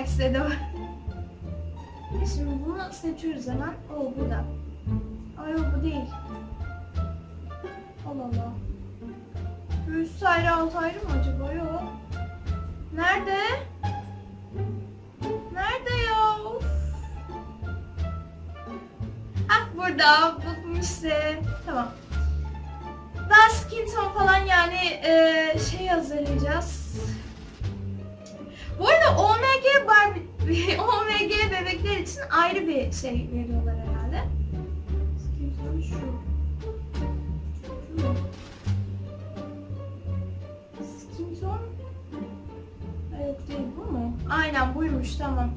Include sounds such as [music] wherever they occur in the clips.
Lips'te de var. Şimdi bunu seçiyoruz hemen. O burada. Ay o bu değil. Allah Allah. Üst ayrı alt ayrı mı acaba? Yok. Nerede? Nerede ya? Of. Ah burada. Buldum işte. Tamam. Daha skin tone falan yani e, şey hazırlayacağız. Bu arada OMG Barbie, [laughs] OMG bebekler için ayrı bir şey veriyorlar herhalde. Şu. Şu mu? Skin tone? Evet değil bu mu? Aynen buymuş tamam.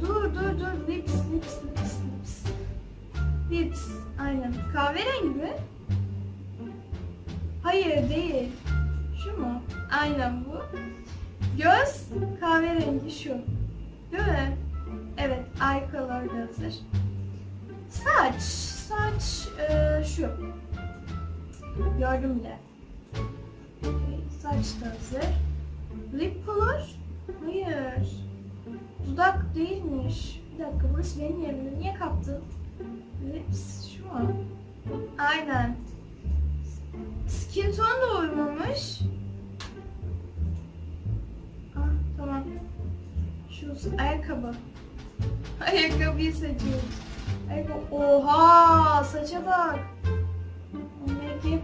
Dur dur dur lips lips lips lips. Lips aynen. Kahverengi mi? Hayır değil. Şu mu? Aynen bu. Göz kahverengi şu. Değil mi? Evet, eye color hazır. Saç, saç e, şu. Gördüm bile. Saç da hazır. Lip color? Hayır. Dudak değilmiş. Bir dakika burası benim yerimde. Niye kaptın? Lips şu mu? Aynen. Skin tone da uymamış. Şu ayakkabı. Ayakkabıyı seçiyoruz. Ayakkabı. Oha saça bak.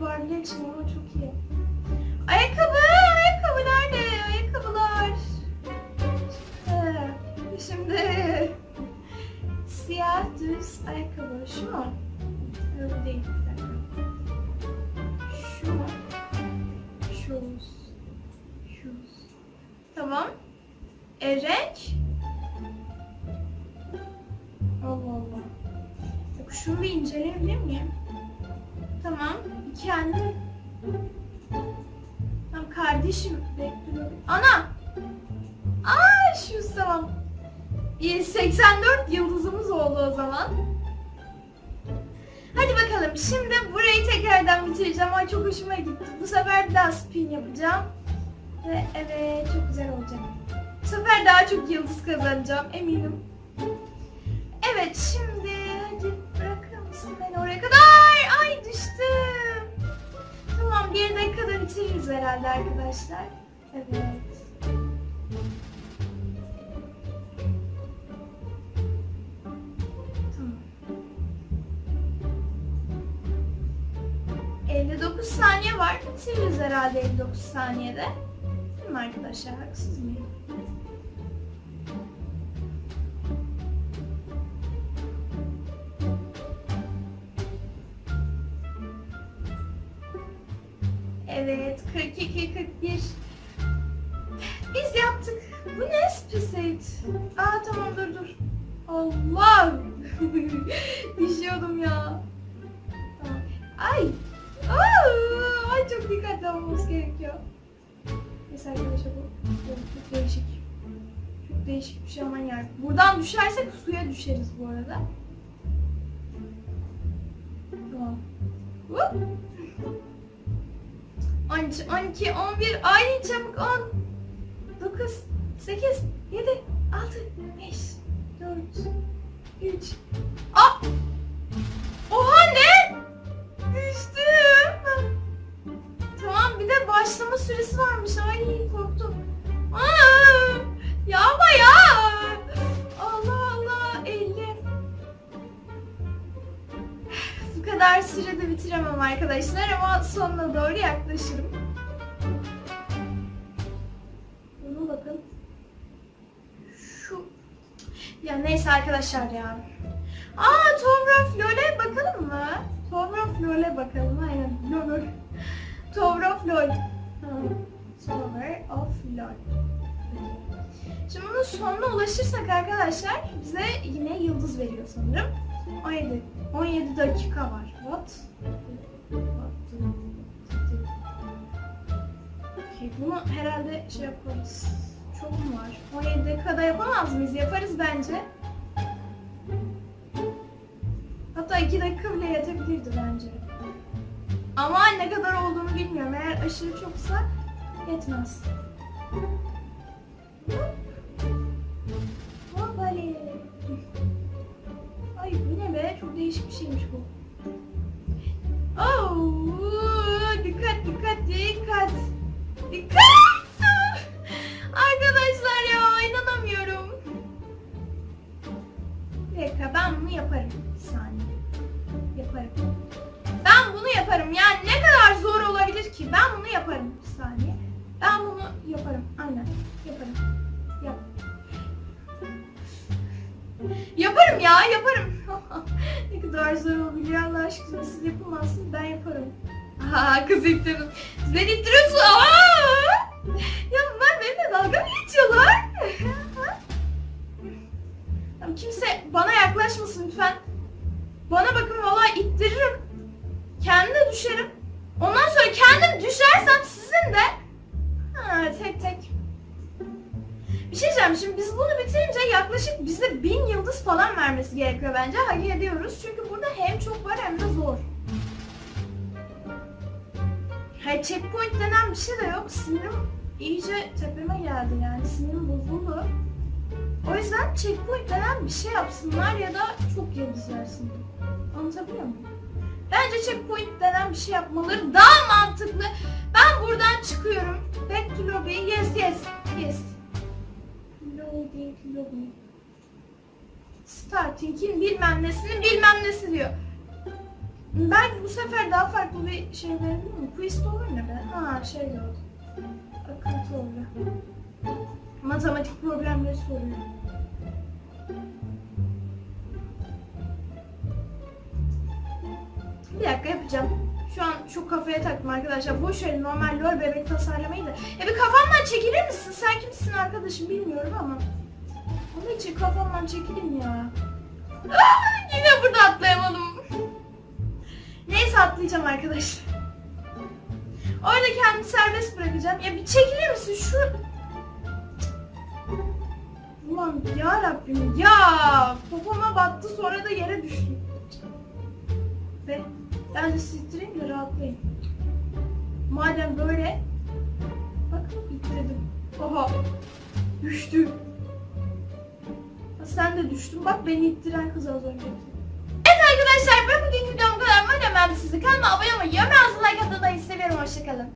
Barbie'ler için ama çok iyi. Ayakkabı! Ayakkabı nerede? Ayakkabılar. Şimdi, şimdi siyah düz ayakkabı. Şu mu? Öyle değil. Şu mu? Shoes. Shoes. Tamam. E renk? Şunu bir inceleyebilir miyim? Tamam. Kendi. Tamam kardeşim bekliyorum. Ana! Aa şu. İyi, 84 yıldızımız oldu o zaman. Hadi bakalım şimdi burayı tekrardan bitireceğim. Ay çok hoşuma gitti. Bu sefer daha spin yapacağım. Ve evet çok güzel olacak. Bu sefer daha çok yıldız kazanacağım eminim. Evet şimdi Tamam bir dakikada herhalde arkadaşlar. Evet. Tamam. 59 saniye var. Bitiririz herhalde 59 saniyede. Değil mi arkadaşlar? Haksız mıyım? Evet, 42, 41. Biz yaptık. Bu ne spesiyet? Aa tamam dur dur. Allah! [laughs] Düşüyordum ya. Ay! Aa, ay çok dikkatli olmamız gerekiyor. Neyse arkadaşlar bu çok değişik. Çok değişik bir şey aman yer. Buradan düşersek suya düşeriz bu arada. Tamam. Hop. 13, 12, 11, ay çabuk 10, 9, 8, 7, 6, 5, 4, 3, Aa! Oha ne? Düştüm. Tamam bir de başlama süresi varmış. Ay korktum. Aa! Ya ama ya. Kadar sürede bitiremem arkadaşlar ama sonuna doğru yaklaşırım. Bunu bakın. Şu. Ya neyse arkadaşlar ya. Aa Tomra Flor'e bakalım mı? Tomra Flor'e bakalım aynen. Flor. Tomra Flor. Tomra of Flor. Şimdi bunun sonuna ulaşırsak arkadaşlar bize yine yıldız veriyor sanırım. 17, 17 dakika var. What? Okay, bunu herhalde şey yaparız. Çok mu var? 17 dakikada yapamaz mıyız? Yaparız bence. Hatta 2 dakika bile yetebilirdi bence. Ama ne kadar olduğunu bilmiyorum. Eğer aşırı çoksa yetmez. Hoppali. Ay bu ne be? Çok değişik bir şeymiş bu. Oh, dikkat dikkat dikkat. Dikkat! [laughs] Arkadaşlar ya inanamıyorum. Bir dakika ben bunu yaparım. Bir saniye. Yaparım. Ben bunu yaparım. Yani ne kadar zor olabilir ki? Ben bunu yaparım. Bir saniye. Ben bunu yaparım. Aynen. Yaparım. Yap. Yaparım ya yaparım. [laughs] ne kadar zor olabilir Allah aşkına siz yapamazsınız ben yaparım. Aa kız ittirin. Siz beni ittiriyorsun. Aa! Ya bunlar benimle dalga mı geçiyorlar? [laughs] Kimse bana yaklaşmasın lütfen. Bana bakın vallahi ittiririm. Kendim de düşerim. Ondan sonra kendim düşersem sizin de ha, tek tek. Bir şey diyeceğim şimdi bunu bitirince yaklaşık bize bin yıldız falan vermesi gerekiyor bence. Hak ediyoruz çünkü burada hem çok var hem de zor. Hayır checkpoint denen bir şey de yok. Sinirim iyice tepeme geldi yani. Sinirim bozuldu. O yüzden checkpoint denen bir şey yapsınlar ya da çok yıldız versin. Anlatabiliyor muyum? Bence checkpoint denen bir şey yapmaları daha mantıklı. Ben buradan çıkıyorum. Back to lobby. Yes yes. Yes. Loading lobby. Starting'in bilmem nesini bilmem nesi diyor. Belki bu sefer daha farklı bir şey verebilir mi? Quiz olur ne be? Ha şey oldu. Akıntı oldu. Matematik problemleri soruyor. Bir dakika yapacağım. Şu an şu kafaya taktım arkadaşlar. Boş verin normal lol bebek tasarlamayı da. Ya bir kafamdan çekilir misin? Sen kimsin arkadaşım bilmiyorum ama. Onun için kafamdan çekilin ya. [laughs] Yine burada atlayamadım. Neyse atlayacağım arkadaşlar. Orada kendimi serbest bırakacağım. Ya bir çekilir misin şu... Ulan ya Rabbim ya popoma battı sonra da yere düştüm. Ve ben de sildireyim de rahatlayayım. Madem böyle bak ittirdim. Oha düştü. Ha, Sen de düştün bak beni ittiren kız az önce. Evet arkadaşlar ben bugünkü videom kadar. Madem ben sizi kanalıma abone olmayı, yorum yazmayı, like atmayı seviyorum. Hoşçakalın.